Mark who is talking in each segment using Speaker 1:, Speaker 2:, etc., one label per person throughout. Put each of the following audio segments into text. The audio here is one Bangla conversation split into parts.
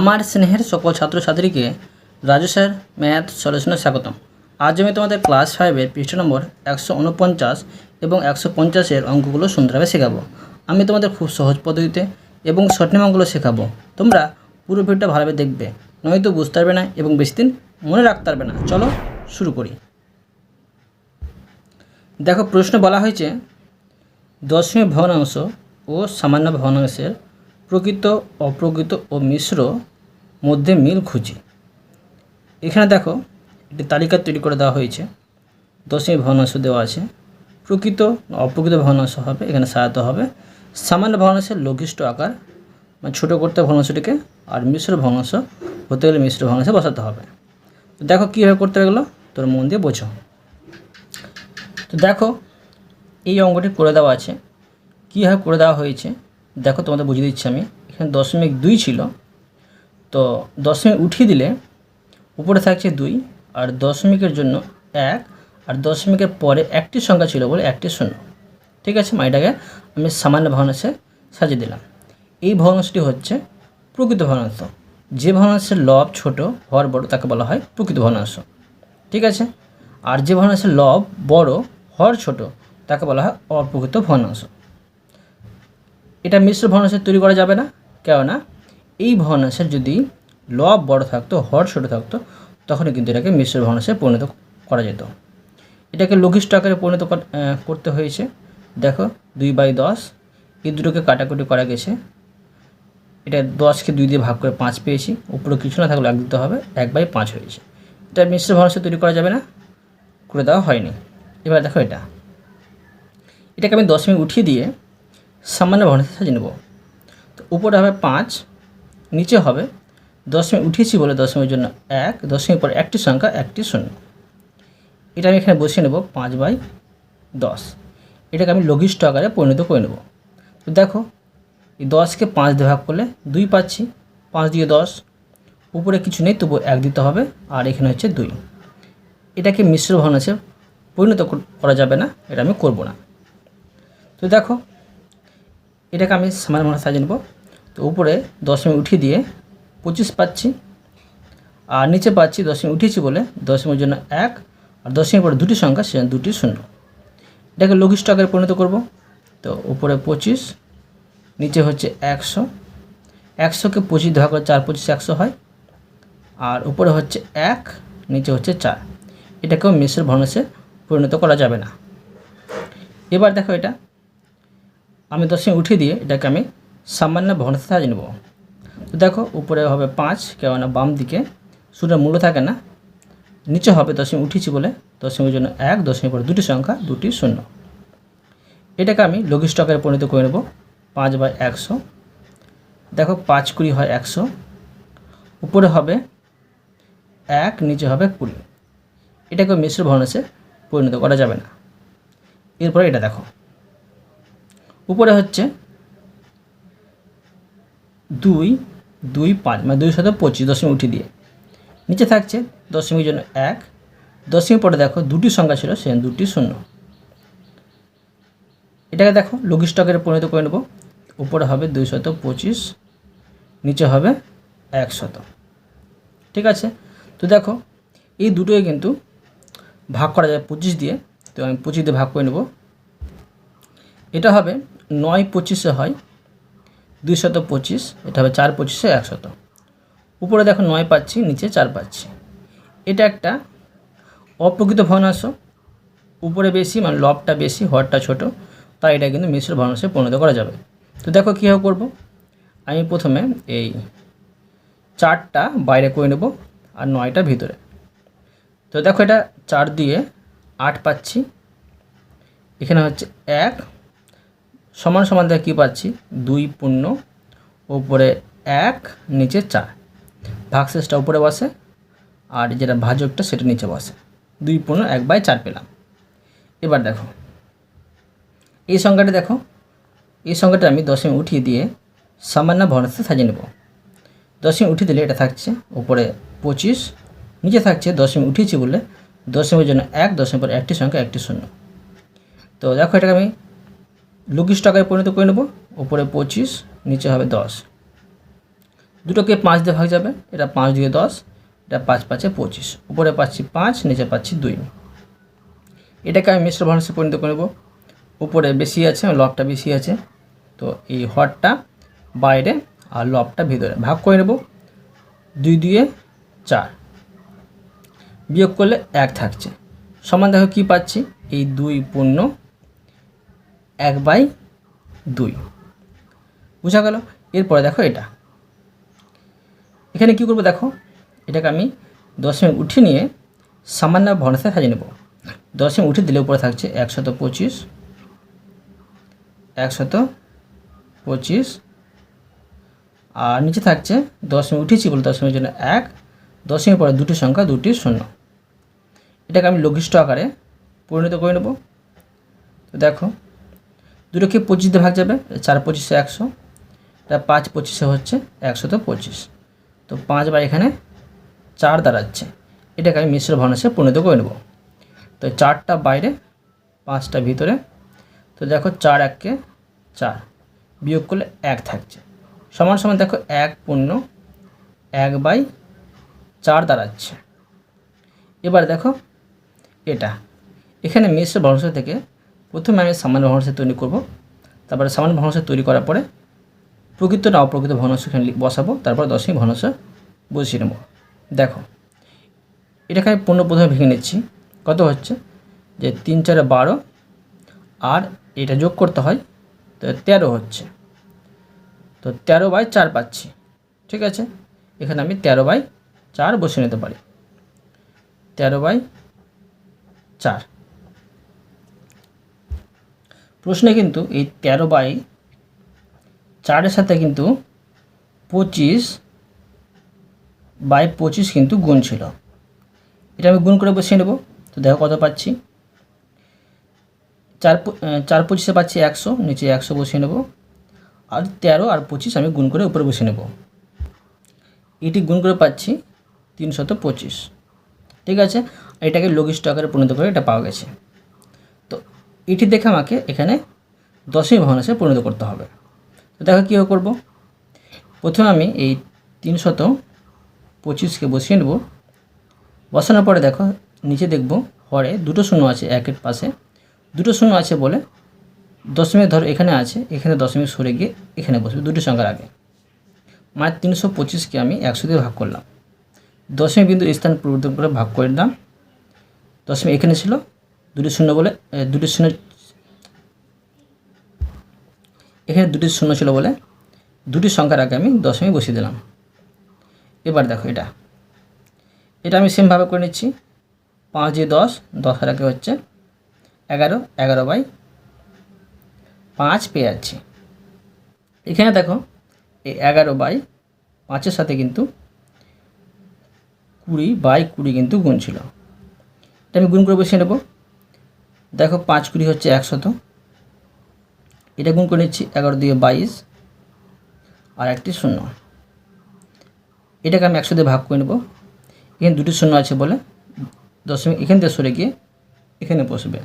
Speaker 1: আমার স্নেহের সকল ছাত্রছাত্রীকে রাজু স্যার ম্যাথ সলিউশনে স্বাগতম। আজ আমি তোমাদের ক্লাস ফাইভের পৃষ্ঠা নম্বর একশো উনপঞ্চাশ এবং একশো পঞ্চাশের অঙ্কগুলো সুন্দরভাবে শেখাবো। আমি তোমাদের খুব সহজ পদ্ধতিতে এবং শর্ট অঙ্কগুলো শেখাবো। তোমরা পুরো ভিডিওটা ভালোভাবে দেখবে, নয়তো বুঝতে পারবে না এবং বেশি দিন মনে রাখতে পারবে না। চলো শুরু করি। দেখো, প্রশ্ন বলা হয়েছে দশমিক ভগ্নাংশ ও সামান্য ভগ্নাংশের প্রকৃত, অপ্রকৃত ও মিশ্র মধ্যে মিল খুঁজি। এখানে দেখো, একটি তালিকা তৈরি করে দেওয়া হয়েছে। দশমিক ভগ্নাংশ দেওয়া আছে। প্রকৃত, অপ্রকৃত ভগ্নাংশ হবে, এখানে সাজাতে হবে। সামান্য ভগ্নাংশের লঘিষ্ঠ আকার মানে ছোটো করতে ভগ্নাংশটিকে, আর মিশ্র ভগ্নাংশ হতে গেলে মিশ্র ভগ্নাংশে বসাতে হবে। তো দেখো কীভাবে করতে গেলো, তোর মন দিয়ে বোঝো। তো দেখো, এই অঙ্গটি করে দেওয়া আছে। কীভাবে করে দেওয়া হয়েছে দেখো তোমাদের বুঝিয়ে দিচ্ছি আমি। এখানে দশমিক দুই ছিল। তো দশমিক উঠিয়ে দিলে উপরে থাকছে দুই, আর দশমিকের জন্য এক, আর দশমিকের পরে একটি সংখ্যা ছিল বলে একটি শূন্য। ঠিক আছে মাইটাকে আমি সামান্য ভগ্নাংশে সাজিয়ে দিলাম। এই ভগ্নাংশটি হচ্ছে প্রকৃত ভগ্নাংশ। যে ভগ্নাংশের লব ছোট হর বড়, তাকে বলা হয় প্রকৃত ভগ্নাংশ। ঠিক আছে? আর যে ভগ্নাংশের লব বড় হর ছোট, তাকে বলা হয় অপ্রকৃত ভগ্নাংশ। এটা মিশ্র ভগ্নাংশ তৈরি করা যাবে না। কেননা এই ভগ্নাংশের যদি লব বড় থাকতো, হর ছোটো থাকতো, তখনই কিন্তু এটাকে মিশ্র ভগ্নাংশে পরিণত করা যেত। এটাকে লঘিষ্ঠ আকারে পরিণত কর- করতে হয়েছে। দেখো, দুই বাই দশ, এই দুটোকে কাটাকুটি করা গেছে। এটা দশকে দুই দিয়ে ভাগ করে পাঁচ পেয়েছি। উপরে কিছু না থাকলে এক দিতে হবে, এক বাই পাঁচ হয়েছে। এটা মিশ্র ভগ্নাংশ তৈরি করা যাবে না, করে দেওয়া হয়নি। এবার দেখো এটা। এটাকে আমি দশমিক উঠিয়ে দিয়ে সামান্য ভগ্নাংশে সাজিয়ে নেব। তো উপরে হবে পাঁচ, নিচে হবে দশমিক উঠিয়েছি বলে দশমিকের জন্য এক দশমিক পরে একটি সংখ্যা, একটি শূন্য। এটা আমি এখানে বসিয়ে নেব পাঁচ বাই দশ। এটাকে আমি লঘিষ্ঠ আকারে পরিণত করে নেব। তো দেখো, এই দশকে পাঁচ দিয়ে ভাগ করলে দুই পাচ্ছি, পাঁচ দিয়ে দশ, উপরে কিছু নেই তবু এক দিতে হবে, আর এখানে হচ্ছে দুই। এটাকে মিশ্র ভগ্নাংশে পরিণত করা যাবে না, এটা আমি করব না। তো দেখো এটাকে আমি সামান্য ভাবে সাজিয়ে নেব। তো উপরে দশমিক উঠিয়ে দিয়ে পঁচিশ পাচ্ছি, আর নিচে পাচ্ছি দশমিক উঠিয়েছি বলে দশমিকের জন্য এক, আর দশমিক পরে দুটি সংখ্যা সে দুটি শূন্য। এটাকে লঘিষ্ঠ আকারে পরিণত করব। তো উপরে পঁচিশ, নিচে হচ্ছে একশো। একশোকে পঁচিশ ধরা করে চার, পঁচিশ একশো হয়। আর উপরে হচ্ছে এক, নিচে হচ্ছে চার। এটাকেও মিশ্র ভগ্নাংশে পরিণত করা যাবে না। এবার দেখো এটা। আমি দশমিক উঠিয়ে দিয়ে এটাকে আমি সামান্য ভগ্নাংশে সাজিয়ে নেব। তো দেখো, উপরে হবে পাঁচ কেননা বাম দিকে। শূন্যের মূল্য থাকে না, নিচে হবে দশমিক উঠিয়েছি বলে দশমিকের জন্য এক দশমিক পরে দুটি সংখ্যা, দুটি শূন্য। এটাকে আমি লঘিষ্ঠ আকারে পরিণত করে নেব, পাঁচ বাই একশো। দেখো, পাঁচ কুড়ি হয় একশো। উপরে হবে এক, নিচে হবে কুড়ি। এটাকে মিশ্র ভগ্নাংশে পরিণত করা যাবে না। এরপরে এটা দেখো। উপরে হচ্ছে দুই দুই পাঁচ মানে দুই শত পঁচিশ দশমিক উঠিয়ে দিয়ে। নিচে থাকছে দশমিক জন্য এক, দশমিক পরে দেখো দুটি সংখ্যা ছিল সে দুটি শূন্য। এটাকে দেখো লঘিষ্ঠ পরিণত করে নেব। উপরে হবে দুই শত পঁচিশ, নিচে হবে একশত ঠিক আছে? তো দেখো এই দুটোই কিন্তু ভাগ করা যায় পঁচিশ দিয়ে। তো আমি পঁচিশ দিয়ে ভাগ করে নেব। এটা হবে নয় পঁচিশে হয়, দুই শত পঁচিশ, এটা হবে চার পঁচিশে একশত উপরে দেখো নয় পাচ্ছি, নিচে চার পাচ্ছি। এটা একটা অপ্রকৃত ভগ্নাংশ। উপরে বেশি মানে লবটা বেশি, হরটা ছোট, তাই এটা কিন্তু মিশ্র ভগ্নাংশে পরিণত করা যাবে। তো দেখো কীভাবে করব? আমি প্রথমে এই চারটা বাইরে করে নেব আর নয়টা ভিতরে। তো দেখো এটা চার দিয়ে আট পাচ্ছি। এখানে হচ্ছে এক সমান সমান দেখে কী পাচ্ছি? দুই পূর্ণ, উপরে এক, নিচে চার। ভাগশেষটা উপরে বসে, আর যেটা ভাজকটা সেটা নিচে বসে। দুই পূর্ণ, এক বাই চার পেলাম। এবার দেখো, এই সংখ্যাটা দেখো, এই সংখ্যাটা আমি দশমিক উঠিয়ে দিয়ে সামান্য ভগ্নাংশে সাজিয়ে নেব। দশমিক উঠিয়ে দিলে এটা থাকছে উপরে পঁচিশ, নিচে থাকছে দশমিক উঠিয়েছি বলে দশমিকের জন্য এক দশমিক পরে একটি সংখ্যা, একটি শূন্য। তো দেখো এটাকে আমি লঘিষ্ঠ টাকায় পরিণত করে নেব উপরে পঁচিশ, নিচে হবে দশ। দুটোকে পাঁচ দিয়ে ভাগ যাবে, এটা পাঁচ দিয়ে দশ, এটা পাঁচ পাঁচে পঁচিশ। উপরে পাচ্ছি পাঁচ, নিচে পাচ্ছি দুই। এটাকে আমি মিশ্র ভগ্নাংশে পরিণত করে নেব। উপরে বেশি আছে, লবটা বেশি আছে, তো এই হরটা বাইরে আর লবটা ভিতরে। ভাগ করে নেব, দুই দুয়ে চার। বিয়োগ করলে এক থাকছে। সমান দেখো কী পাচ্ছি? এই দুই পূর্ণ এক বাই দুই। বুঝা গেল? এরপরে দেখো এটা। এখানে কী করব দেখো? এটাকে আমি দশমিক উঠে নিয়ে সামান্য ভগ্নাংশে সাজিয়ে নেব। দশমিক উঠে দিলে উপরে থাকছে একশত পঁচিশ একশত পঁচিশ, আর নিচে থাকছে দশমিক উঠেছি বলে দশমিক জন্য এক দশমিক পরে দুটি সংখ্যা দুটি শূন্য। এটাকে আমি লঘিষ্ঠ আকারে পরিণত করে নেব। তো দেখো দুটোকে পঁচিশ দিয়ে ভাগ যাবে? চার পঁচিশে একশো, এটা পাঁচ পঁচিশে হচ্ছে একশত পঁচিশ। তো পাঁচ বার এখানে চার দাঁড়াচ্ছে। এটাকে আমি মিশ্র ভগ্নাংশে পরিণত করে নেব। তো চারটা বাইরে, পাঁচটা ভিতরে। তো দেখো চার এককে চার, বিয়োগ করলে এক থাকছে। সমান সমান দেখো এক পূর্ণ এক বাই চার দাঁড়াচ্ছে। এবার দেখো এটা। এখানে মিশ্র ভগ্নাংশ থেকে প্রথমে আমি সামান্য ভগ্নাংশ তৈরি করব। তারপরে সামান্য ভগ্নাংশ তৈরি করার পরে প্রকৃত না অপ্রকৃত ভগ্নাংশ এখানে বসাবো। তারপর দশমিক ভগ্নাংশ বসিয়ে নেব। দেখো, এটাকে আমি পূর্ণ প্রথমে ভেঙে নিচ্ছি। কত হচ্ছে? যে তিন চারে বারো, আর এটা যোগ করতে হয়, তো তেরো হচ্ছে। তো তেরো বাই চার পাচ্ছি। ঠিক আছে? এখানে আমি তেরো বাই চার বসিয়ে নিতে পারি। তেরো বাই চার। প্রশ্নে কিন্তু এই তেরো বাই চারের সাথে কিন্তু পঁচিশ বাই পঁচিশ কিন্তু গুণ ছিল। এটা আমি গুণ করে বসিয়ে নেব। তো দেখো কত পাচ্ছি। চার চার পঁচিশে পাচ্ছি একশো, নিচে একশো বসিয়ে নেব। আর তেরো আর পঁচিশ আমি গুণ করে উপরে বসিয়ে নেব। এটি গুণ করে পাচ্ছি তিনশত পঁচিশ। ঠিক আছে? এটাকে লঘিষ্ঠ আকারে পরিণত করে এটা পাওয়া গেছে। এটি দেখে আমাকে এখানে দশমী ভগ্নাংশে পরিণত করতে হবে। তো দেখো কীভাবে করব? প্রথমে আমি এই তিনশত পঁচিশকে বসিয়ে নেব। বসানোর পরে দেখো, নিচে দেখব হরে দুটো শূন্য আছে, একের পাশে। দুটো শূন্য আছে বলে দশমিক ধরো এখানে আছে, এখানে দশমিক সরে গিয়ে এখানে বসবে, দুটো সংখ্যার আগে। মানে তিনশো পঁচিশকে আমি একশো দিয়ে ভাগ করলাম। দশমিক বিন্দু স্থান পরিবর্তন করে ভাগ করে দিলাম দশমিক এখানে ছিল দুটি শূন্য বলে দুটি শূন্য, এখানে দুটি শূন্য ছিল বলে দুটি সংখ্যার আগে আমি দশমিক বসিয়ে দিলাম। এবার দেখো এটা। এটা আমি সেমভাবে করে নিচ্ছি। পাঁচ দিয়ে দশ, দশের আগে হচ্ছে এগারো এগারো বাই পাঁচ পেয়ে যাচ্ছি। এখানে দেখো, এই এগারো বাই পাঁচের সাথে কিন্তু কুড়ি বাই কুড়ি কিন্তু গুণ ছিল। এটা আমি গুণ করে বসিয়ে নেব। দেখো পাঁচ কুড়ি হচ্ছে একশত। এটা গুণ করে নিচ্ছি এগারো দিয়ে বাইশ, আর একটি শূন্য। এটাকে আমি একশো দিয়ে ভাগ করে নেব। এখানে দুটি শূন্য আছে বলে দশমিক, এখান থেকে সরে গিয়ে এখানে বসবে।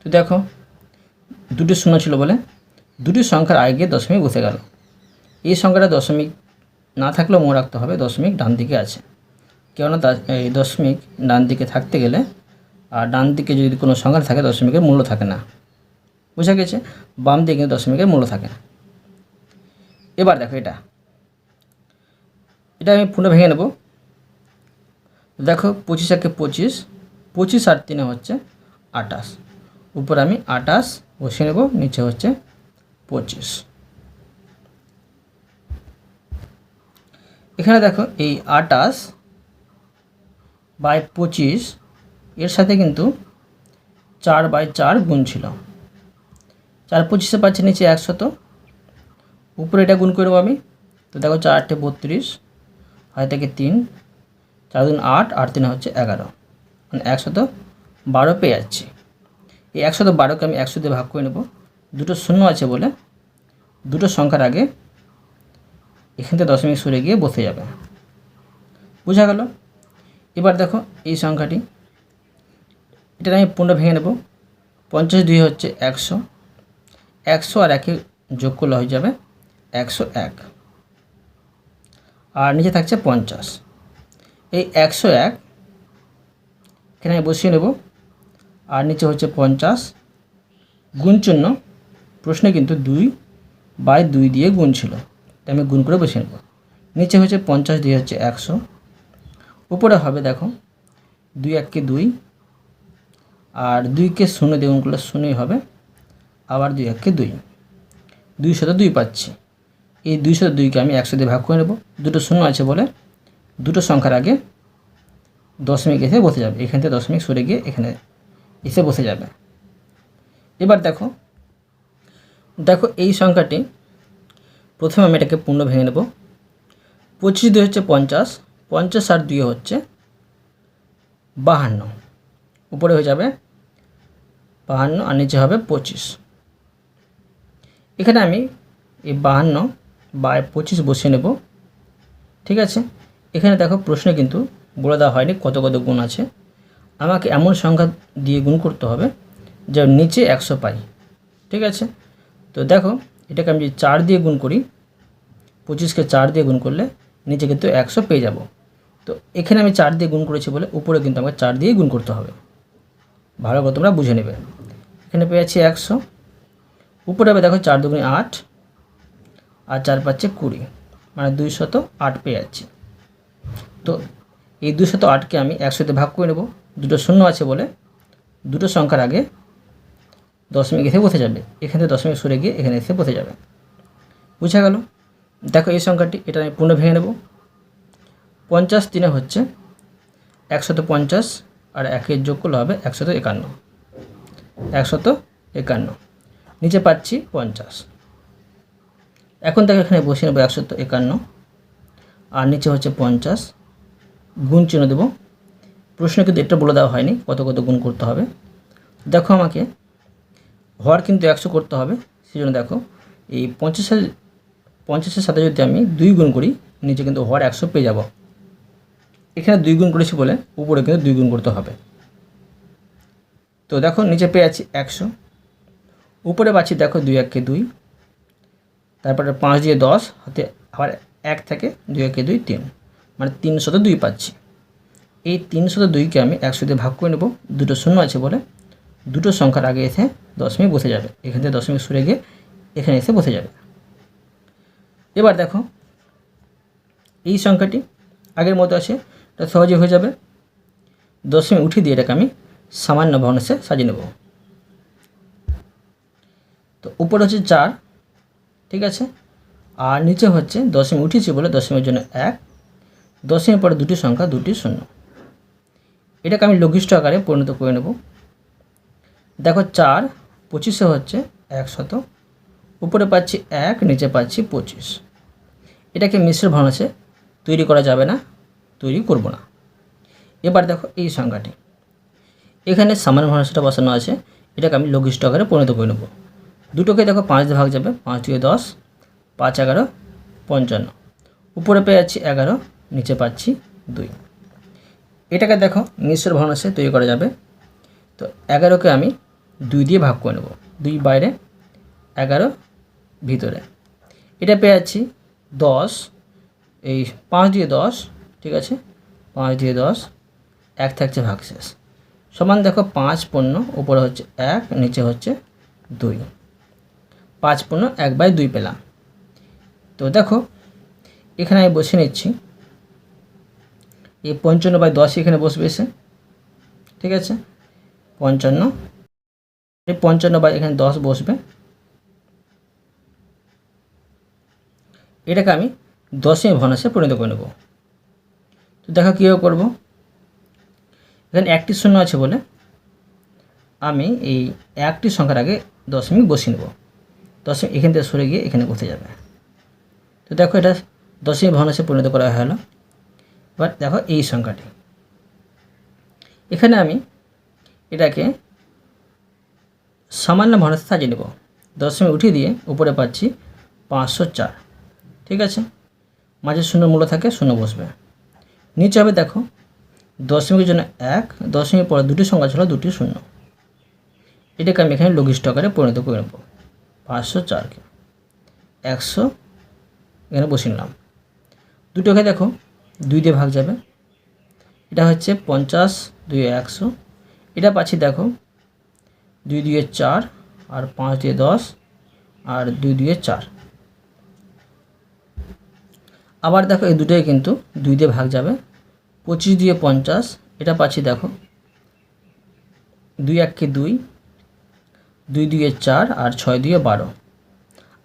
Speaker 1: তো দেখো, দুটি শূন্য ছিল বলে দুটি সংখ্যার আগে দশমিক বসে গেল। এই সংখ্যাটা দশমিক না থাকলেও মনে রাখতে হবে, দশমিক ডান দিকে আছে। কেননা এই দশমিক ডান দিকে থাকতে গেলে আর ডান দিকে যদি কোনো সংখ্যা থাকে দশমিকের মূল্য থাকে না। বোঝা গেছে? বাম দিকে দশমিকের মূল্য থাকে এবার দেখো এটা। এটা আমি পুনঃ ভেঙে নেব। দেখো, পঁচিশ একে পঁচিশ পঁচিশ আর তিনে হচ্ছে আটাশ উপর আমি আটাশ বসিয়ে নেব, নিচে হচ্ছে পঁচিশ। এখানে দেখো এই আটাশ বাই পঁচিশ এর সাথে কিন্তু চার বাই চার গুণ ছিল। চার পঁচিশে পাচ্ছি নিচে একশত। উপরে এটা গুণ করব আমি। তো দেখো চার আটটে বত্রিশ হয় থেকে তিন, চার দুন আট আট তিনে হচ্ছে এগারো। মানে একশত বারো পেয়ে যাচ্ছি। এই একশত বারোকে আমি একশো দিয়ে ভাগ করে নেব। দুটো শূন্য আছে বলে দুটো সংখ্যার আগে এখান থেকে দশমিক সরে গিয়ে বসে যাবে। বোঝা গেল? এবার দেখো এই সংখ্যাটি এটা আমি পূর্ণ ভেঙে নেব। পঞ্চাশ দুই হচ্ছে একশো। একশো আর একে যোগ করলে হয়ে যাবে একশো এক। আর নিচে থাকছে পঞ্চাশ। এই একশো এক এখানে আমি বসিয়ে নেব। আর নিচে হচ্ছে পঞ্চাশ। গুণ চিহ্ন, প্রশ্নে কিন্তু দুই বাই দুই দিয়ে গুণ ছিল। তাই আমি গুণ করে বসিয়ে নেব। নিচে হচ্ছে পঞ্চাশ দিয়ে হচ্ছে একশো। উপরে হবে, দেখো, দুই এককে দুই আর দুইকে শূন্য দিয়ে গুণ করলে শূন্যই হবে। আবার দুই এককে দুই। দুই শত দুই পাচ্ছি। এই দুই শত দুইকে আমি একশো দিয়ে ভাগ করে নেব। দুটো শূন্য আছে বলে দুটো সংখ্যার আগে দশমিক এসে বসে যাবে। এখান থেকে দশমিক সরে গিয়ে এখানে এসে বসে যাবে। এবার দেখো দেখো এই সংখ্যাটি প্রথমে আমি এটাকে পূর্ণ ভেঙে নেব। পঁচিশ দুই হচ্ছে পঞ্চাশ পঞ্চাশ আর দুই হচ্ছে বাহান্ন। উপরে হয়ে যাবে বাহান্ন আর নিচে হবে পঁচিশ। এখানে আমি এই বাহান্ন বা পঁচিশ বসিয়ে নেব। ঠিক আছে? এখানে দেখো প্রশ্নে কিন্তু বলে দেওয়া হয়নি কত কত গুণ আছে। আমাকে এমন সংখ্যা দিয়ে গুণ করতে হবে যে নিচে একশো পাই। ঠিক আছে? তো দেখো, এটাকে আমি যদি চার দিয়ে গুণ করি, পঁচিশকে চার দিয়ে গুণ করলে নিচে কিন্তু একশো পেয়ে যাব। তো এখানে আমি চার দিয়ে গুণ করেছি বলে উপরে কিন্তু আমাকে চার দিয়ে গুণ করতে হবে। ভালো করে তোমরা বুঝে নেবে। এখানে পেয়েছি একশো। উপরে হবে দেখো চার দুগুণে আট আর চার পাচ্ছে কুড়ি মানে দুই শত আট পেয়ে যাচ্ছি। তো এই দুই শত আটকে আমি একশোতে ভাগ করে নেব। দুটো শূন্য আছে বলে দুটো সংখ্যার আগে দশমিক এসে বসে যাবে। এখান থেকে দশমিক সরে গিয়ে এখানে এসে বসে যাবে। বুঝা গেল? দেখো এই সংখ্যাটি, এটা আমি পুনঃ ভেঙে নেব। পঞ্চাশ দিনে হচ্ছে একশত পঞ্চাশ আর একের যোগ করলে হবে একশত একান্ন। একশত একান্ন। নিচে পাচ্ছি পঞ্চাশ। এখন দেখো এখানে বসিয়ে নেব একশত একান্ন। আর নিচে হচ্ছে পঞ্চাশ। গুণ চিহ্ন দেবো। প্রশ্ন কিন্তু এটা বলে দেওয়া হয়নি কত কত গুণ করতে হবে। দেখো আমাকে। হর কিন্তু একশো করতে হবে। সেই জন্য দেখো, এই পঞ্চাশের পঞ্চাশের সাথে যদি আমি দুই গুণ করি, নিচে কিন্তু হর একশো পেয়ে যাব। এখানে দুই গুণ করেছি বলে উপরে কিন্তু দুই গুণ করতে হবে। তো দেখো, নিচে পেয়ে আছি একশো। উপরে পাচ্ছি দেখো দুই এককে দুই। তারপরে পাঁচ দিয়ে দশ, হাতে আবার এক থেকে দুই একে দুই তিন। মানে তিনশত দুই পাচ্ছি। এই তিনশত দুইকে আমি একশো দিয়ে ভাগ করে নেব। দুটো শূন্য আছে বলে দুটো সংখ্যার আগে এসে দশমিক বসে যাবে। এখান থেকে দশমিক সরে গিয়ে এখানে এসে বসে যাবে। এবার দেখো, এই সংখ্যাটি আগের মতো আছে। এটা সহজে হয়ে যাবে। দশমিক উঠিয়ে দিয়ে এটাকে আমি সামান্য ভগ্নাংশে সাজিয়ে নেব। তো উপরে হচ্ছে চার, ঠিক আছে? আর নিচে হচ্ছে দশমিক উঠেছি বলে দশমিকের জন্য এক দশমিক পরে দুটি সংখ্যা দুটি শূন্য। এটাকে আমি লঘিষ্ঠ আকারে পরিণত করে নেব। দেখো চার, পঁচিশে হচ্ছে একশত উপরে পাচ্ছি এক, নিচে পাচ্ছি পঁচিশ। এটাকে মিশ্র ভগ্নাংশে তৈরি করা যাবে না। তৈরি করব না। এবার দেখো এই সংখ্যাটি এখানে সামান্য ভগ্নাংশটা বসানো আছে। এটাকে আমি লঘিষ্ঠ আকারে পরিণত করে নেব। দুটোকে দেখো পাঁচ দিয়ে ভাগ যাবে। পাঁচ দিয়ে দশ, পাঁচ এগারো, পঞ্চান্ন। উপরে পেয়ে যাচ্ছি এগারো, নিচে পাচ্ছি দুই। এটাকে দেখো মিশ্র ভগ্নাংশে তৈরি করা যাবে। তো এগারোকে আমি দুই দিয়ে ভাগ করে নেব। দুই বাইরে, এগারো ভিতরে। এটা পেয়ে যাচ্ছি দশ। এই পাঁচ দিয়ে দশ ঠিক আছে? পাঁচ দিয়ে দশ, এক থাকছে ভাগ শেষ সমান দেখো পাঁচ পণ্য উপরে হচ্ছে এক, নিচে হচ্ছে দুই। পাঁচ পণ্য এক বাই দুই পেলাম। তো দেখো, এখানে আমি বসে নিচ্ছি। এই পঞ্চান্ন বাই দশ এখানে বসবে এসে। ঠিক আছে? পঞ্চান্ন। এই পঞ্চান্ন বাই এখানে দশ বসবে। এটাকে আমি দশমী ভগ্নাংশে পরিণত করে নেব। দেখো কীভাবে করব। এখানে একটি শূন্য আছে বলে আমি এই একটি সংখ্যার আগে দশমিক বসিয়ে নেব। দশমিক এখান থেকে সরে গিয়ে এখানে বসে যাবে। তো দেখো এটা দশমিক ভগ্নাংশে পরিণত করা হলো। এবার দেখো এই সংখ্যাটি। এখানে আমি এটাকে সামান্য ভগ্নাংশে সাজিয়ে নেব। দশমিক উঠিয়ে দিয়ে উপরে পাচ্ছি পাঁচশো চার। ঠিক আছে? মাঝে শূন্য মূল্য থাকে, শূন্য বসবে। নিচে হবে দেখো, দশমিকের জন্য এক দশমিক পরে দুটি সংখ্যা ছিল দুটি শূন্য। এটাকে আমি এখানে লঘিষ্ঠ আকারে পরিণত করে নেব। পাঁচশো চারকে একশো, এখানে বসিয়ে নিলাম। দুটোকে দেখো, দুই দিয়ে ভাগ যাবে। এটা হচ্ছে পঞ্চাশ, দুই একশো। এটা পাচ্ছি দেখো, দুই দুয়ে চার আর পাঁচ দিয়ে দশ আর দুই দুয়ে চার। আবার দেখো এই দুটোই কিন্তু দুই দিয়ে ভাগ যাবে। পঁচিশ দিয়ে পঞ্চাশ, এটা পাচ্ছি দেখো। দুই এককে দুই দুই দুয়ে চার আর ছয় দুয়ে বারো।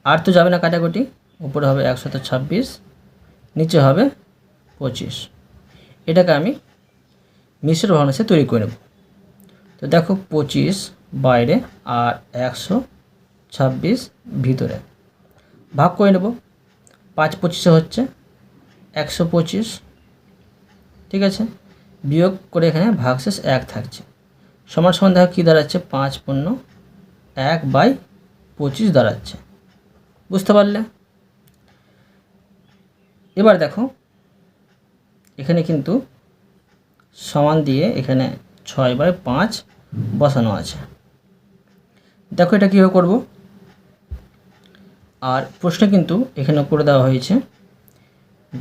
Speaker 1: আর তো যাবে না কাটাকুটি, উপরে হবে একশত ছাব্বিশ, নিচে হবে পঁচিশ। এটাকে আমি মিশ্র ভগ্নাংশে তৈরি করে নেব। তো দেখো পঁচিশ বাইরে আর একশো ছাব্বিশ ভিতরে। ভাগ করে নেব। পাঁচ পঁচিশে হচ্ছে। একশো পঁচিশ। ঠিক আছে? বিয়োগ করে এখানে ভাগশেষ এক থাকছে। সমান সমান দেখো কী দাঁড়াচ্ছে? পাঁচ পণ্য এক বাই পঁচিশ দাঁড়াচ্ছে। বুঝতে পারলে? এবার দেখো, এখানে কিন্তু সমান দিয়ে এখানে ছয় বাই পাঁচ বসানো আছে। দেখো এটা কীভাবে করব? আর প্রশ্নে কিন্তু এখানে করে দেওয়া হয়েছে।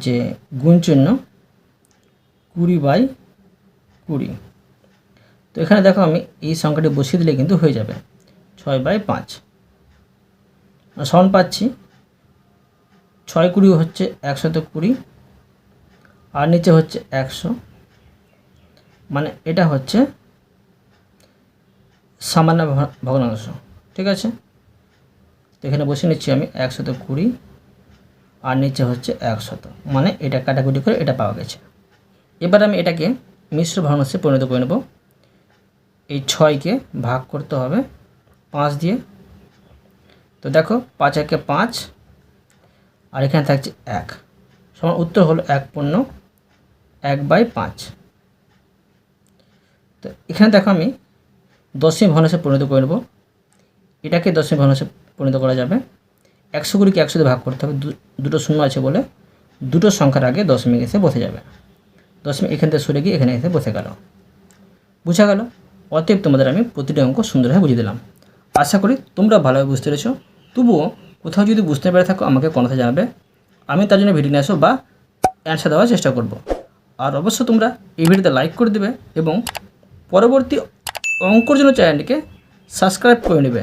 Speaker 1: যে গুণ চিহ্ন কুড়ি বাই কুড়ি। তো এখানে দেখো আমি এই সংখ্যাটি বসিয়ে দিলে কিন্তু হয়ে যাবে ছয় বাই পাঁচ। সমান পাচ্ছি। ছয় কুড়ি হচ্ছে একশত কুড়ি আর নিচে হচ্ছে একশো। মানে এটা হচ্ছে সামান্য ভগ্নাংশ। ঠিক আছে? তো এখানে বসে নিচ্ছি আমি একশত কুড়ি আর নিচে হচ্ছে একশত মানে এটা কাটাকুটি করে এটা পাওয়া গেছে। এবার আমি এটাকে মিশ্র ভগ্নাংশে পরিণত করে নেব। এই ছয়কে ভাগ করতে হবে পাঁচ দিয়ে। তো দেখো, পাঁচ একে পাঁচ, আর এখানে থাকছে এক। সমান উত্তর হলো এক পূর্ণ এক বাই পাঁচ। তো এখানে দেখো আমি দশমী ভগ্নাংশে পরিণত করে নেব। এটাকে দশমী ভগ্নাংশে পরিণত করা যাবে। একশো কুড়িকে একশো দিয়ে ভাগ করতে হবে। দুটো শূন্য আছে বলে দুটো সংখ্যার আগে দশমিক এসে বসে যাবে। দশমিক এখান থেকে সরে গিয়ে এখানে এসে বসে গেল। বুঝা গেল? অতএব তোমাদের আমি প্রতিটি অঙ্ক সুন্দরভাবে বুঝিয়ে দিলাম। আশা করি তোমরা ভালোভাবে বুঝতে পেরেছ। তবুও কোথাও যদি বুঝতে পেরে থাকো, আমাকে কোনোটা জানাবে। আমি তার জন্য ভিডিও নিয়ে আসব বা অ্যান্সার দেওয়ার চেষ্টা করব। আর অবশ্য তোমরা এই ভিডিওতে লাইক করে দেবে এবং পরবর্তী অঙ্কর জন্য চ্যানেলটিকে সাবস্ক্রাইব করে নেবে।